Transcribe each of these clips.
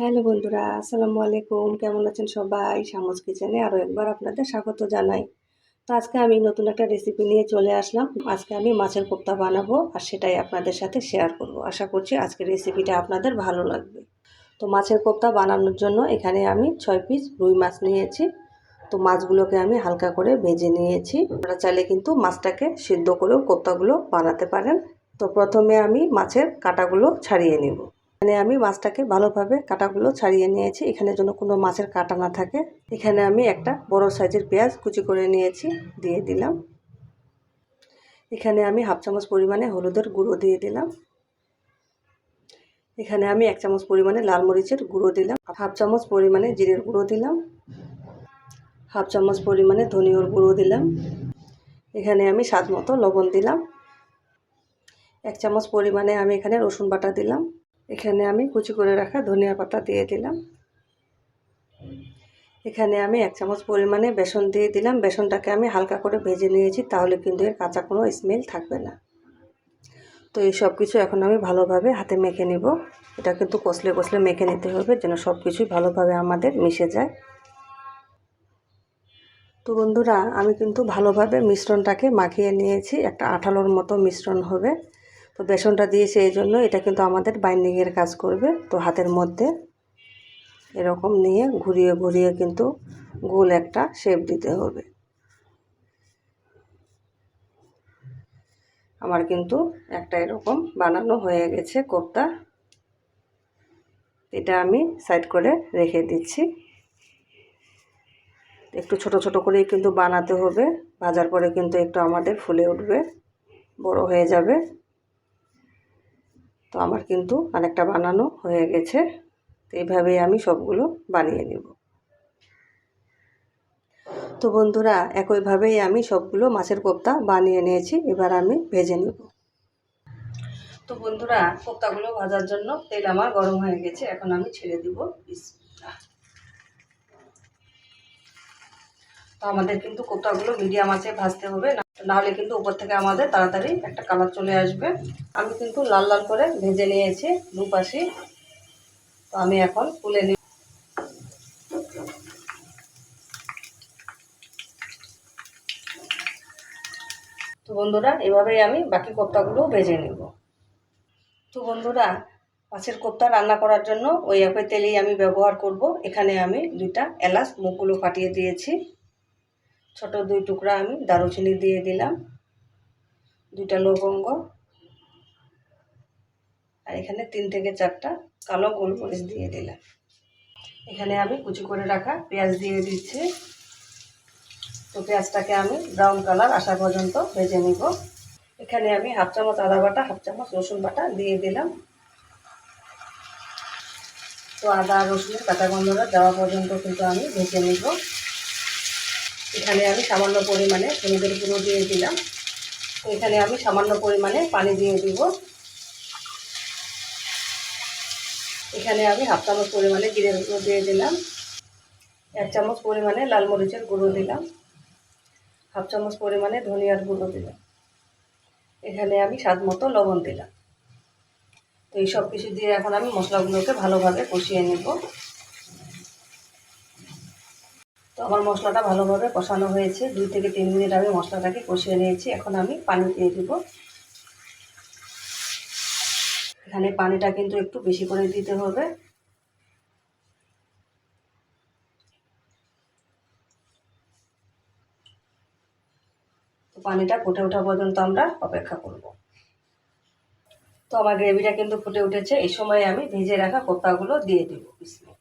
Hello বন্ধুরা, আসসালামু আলাইকুম। কেমন আছেন সবাই? সামজ কিচেনে আরও একবার আপনাদের স্বাগত জানাই। তো আজকে আমি নতুন একটা রেসিপি নিয়ে চলে আসলাম। আজকে আমি মাছের কোপ্তা বানাবো আর সেটাই আপনাদের সাথে শেয়ার করব। আশা করছি আজকের রেসিপিটা আপনাদের ভালো লাগবে। তো মাছের কোপ্তা বানানোর জন্য এখানে আমি ছয় পিস রুই মাছ নিয়েছি। তো মাছগুলোকে আমি হালকা করে ভেজে নিয়েছি। আপনারা চাইলে কিন্তু মাছটাকে সিদ্ধ করেও কোপ্তাগুলো বানাতে পারেন। তো প্রথমে আমি মাছের কাঁটাগুলো ছাড়িয়ে নেব। এখানে আমি মাছটাকে ভালোভাবে কাটাগুলো ছাড়িয়ে নিয়েছি। এখানে যেন কোনো মাছের কাটা না থাকে। এখানে আমি একটা বড় সাইজের পেঁয়াজ কুচি করে নিয়েছি, দিয়ে দিলাম। এখানে আমি হাফ চামচ পরিমাণে হলুদের গুঁড়ো দিয়ে দিলাম। এখানে আমি এক চামচ পরিমাণে লাল মরিচের গুঁড়ো দিলাম। হাফ চামচ পরিমাণে জিরের গুঁড়ো দিলাম। হাফ চামচ পরিমাণে ধনিয়র গুঁড়ো দিলাম। এখানে আমি স্বাদ মতো লবণ দিলাম। এক চামচ পরিমাণে আমি এখানে রসুন বাটা দিলাম। এখানে আমি কুচি করে রাখা ধনিয়া পাতা দিয়ে দিলাম। এখানে আমি এক চামচ পরিমাণে বেসন দিয়ে দিলাম। বেসনটাকে আমি হালকা করে ভেজে নিয়েছি, তাহলে কিন্তু এর কাঁচা কোনো স্মেল থাকবে না। তো এই সব কিছু এখন আমি ভালোভাবে হাতে মেখে নিব। এটা কিন্তু কষলে কষলে মেখে নিতে হবে, যেন সব কিছুই ভালোভাবে আমাদের মিশে যায়। তো বন্ধুরা, আমি কিন্তু ভালোভাবে মিশ্রণটাকে মাখিয়ে নিয়েছি। একটা আঠালোর মতো মিশ্রণ হবে। তো বেসনটা দিয়েছি এই জন্য। এটা কিন্তু আমাদের বাইন্ডিংয়ের কাজ করবে। তো হাতের মধ্যে এরকম নিয়ে ঘুরিয়ে ঘুরিয়ে কিন্তু গোল একটা শেপ দিতে হবে। আমার কিন্তু একটা এরকম বানানো হয়ে গেছে কোপ্তা। এটা আমি সাইড করে রেখে দিচ্ছি। একটু ছোট ছোট করেই কিন্তু বানাতে হবে। ভাজার পরে কিন্তু একটু আমাদের ফুলে উঠবে, বড় হয়ে যাবে। তো আমার কিন্তু অনেকটা বানানো হয়ে গেছে। তো এইভাবেই আমি সবগুলো বানিয়ে নেব। তো বন্ধুরা, একইভাবেই আমি সবগুলো মাছের কোপ্তা বানিয়ে নিয়েছি। এবার আমি ভেজে নেব। তো বন্ধুরা, কোপ্তাগুলো ভাজার জন্য তেল আমার গরম হয়ে গেছে। এখন আমি ছেড়ে দিব তো আমাদের কিন্তু কোপ্তাগুলো মিডিয়াম আছে, ভাজতে হবে। না নাহলে কিন্তু উপর থেকে আমাদের তাড়াতাড়ি একটা কালার চলে আসবে। আমি কিন্তু লাল লাল করে ভেজে নিয়েছি দুপাশি। তো আমি এখন তুলে নিই তো বন্ধুরা, এভাবেই আমি বাকি কোপ্তাগুলো ভেজে নেব। তো বন্ধুরা মাছের কোপ্তা রান্না করার জন্য ওই একই তেলেই আমি ব্যবহার করব। এখানে আমি দুইটা এলাচ মুখগুলো ফাটিয়ে দিয়েছি। ছোট দুই টুকরা আমি দারুচিনি দিয়ে দিলাম, দুইটা লবঙ্গ, আর এখানে তিন থেকে চারটা কালো গোলমরিচ দিয়ে দিলাম। এখানে আমি কুচি করে রাখা পেঁয়াজ দিয়ে দিচ্ছি। তো পেঁয়াজটাকে আমি ব্রাউন কালার আসা পর্যন্ত ভেজে নিব। এখানে আমি হাফ চামচ আদা বাটা, হাফ চামচ রসুন বাটা দিয়ে দিলাম। তো আদা রসুনের কাঁচা গন্ধটা যাওয়া পর্যন্ত কিন্তু আমি ভেজে নিব। এখানে আমি সামান্য পরিমাণে হলুদের গুঁড়ো দিয়ে দিলাম। এখানে আমি সামান্য পরিমাণে পানি দিয়ে দিব। এখানে আমি হাফ চামচ পরিমাণে জিরের গুঁড়ো দিয়ে দিলাম। এক চামচ পরিমাণে লাল মরিচের গুঁড়ো দিলাম। হাফ চামচ পরিমাণে ধনিয়ার গুঁড়ো দিলাম। এখানে আমি স্বাদ মতো লবণ দিলাম। তো এই সব কিছু দিয়ে এখন আমি মশলাগুলোকে ভালোভাবে কষিয়ে নেব। তো আমার মশলাটা ভালোভাবে কষানো হয়েছে। দুই থেকে তিন মিনিট আমি মশলাটাকে কষিয়ে নিয়েছি। এখন আমি পানি দিয়ে দিব। এখানে পানিটা কিন্তু একটু বেশি করে দিতে হবে। পানিটা ফুটে ওঠা পর্যন্ত আমরা অপেক্ষা করব। তো আমার গ্রেভিটা কিন্তু ফুটে উঠেছে। এই সময় আমি ভেজে রাখা কোপ্তাগুলো দিয়ে দিব। বিসমিল্লাহ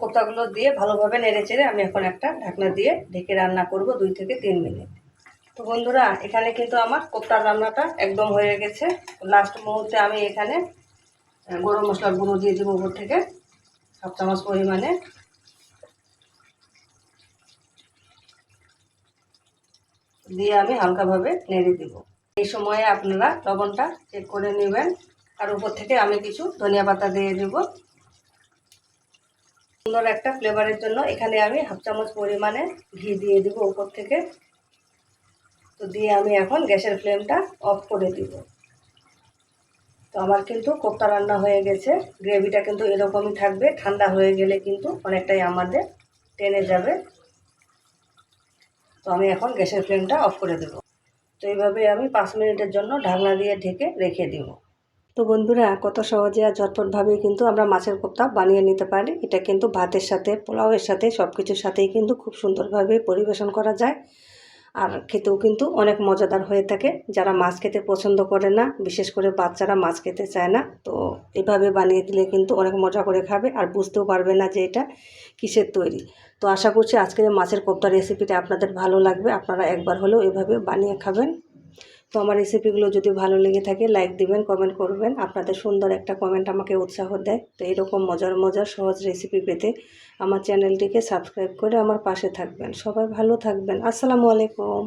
কোপ্তাগুলো দিয়ে ভালোভাবে নেড়ে চেড়ে আমি এখন একটা ঢাকনা দিয়ে ঢেকে রান্না করব দুই থেকে তিন মিনিট। তো বন্ধুরা, এখানে কিন্তু আমার কোপ্তার রান্নাটা একদম হয়ে গেছে। লাস্ট মুহূর্তে আমি এখানে গরম মশলার গুঁড়ো দিয়ে দেবো উপর থেকে সব চামচ পরিমাণে। দিয়ে আমি হালকাভাবে নেড়ে দিব। এই সময়ে আপনারা লবণটা চেক করে নেবেন। আর উপর থেকে আমি কিছু ধনিয়া পাতা দিয়ে দেবো। সুন্দর একটা ফ্লেভারের জন্য এখানে আমি হাফ চামচ পরিমাণে ঘি দিয়ে দিব উপর থেকে। তো দিয়ে আমি এখন গ্যাসের ফ্লেমটা অফ করে দিব। তো আমার কিন্তু কোপ্তা রান্না হয়ে গেছে। গ্রেভিটা কিন্তু এরকমই থাকবে, ঠান্ডা হয়ে গেলে কিন্তু অনেকটাই আমাদের টেনে যাবে। তো আমি এখন গ্যাসের ফ্লেমটা অফ করে দেব। তো এইভাবে আমি পাঁচ মিনিটের জন্য ঢাকনা দিয়ে ঢেকে রেখে দিব। তো বন্ধুরা, কত সহজে আর ঝটপটভাবেই কিন্তু আমরা মাছের কোপ্তা বানিয়ে নিতে পারি। এটা কিন্তু ভাতের সাথে, পোলাওয়ের সাথে সব কিছুর সাথেই কিন্তু খুব সুন্দরভাবে পরিবেশন করা যায়। আর খেতেও কিন্তু অনেক মজাদার হয়ে থাকে। যারা মাছ খেতে পছন্দ করে না, বিশেষ করে বাচ্চারা মাছ খেতে চায় না, তো এভাবে বানিয়ে দিলে কিন্তু অনেক মজা করে খাবে আর বুঝতেও পারবে না যে এটা কিসের তৈরি। তো আশা করছি আজকের মাছের কোপ্তা রেসিপিটা আপনাদের ভালো লাগবে। আপনারা একবার হলেও এভাবে বানিয়ে খাবেন। তো আমার রেসিপিগুলো যদি ভালো লেগে থাকে লাইক দিবেন কমেন্ট করবেন। আপনাদের সুন্দর একটা কমেন্ট আমাকে উৎসাহ দেয়। তো এরকম মজার মজার, সহজ রেসিপি পেতে আমার চ্যানেলটিকে সাবস্ক্রাইব করে আমার পাশে থাকবেন। সবাই ভালো থাকবেন। আসসালামু আলাইকুম।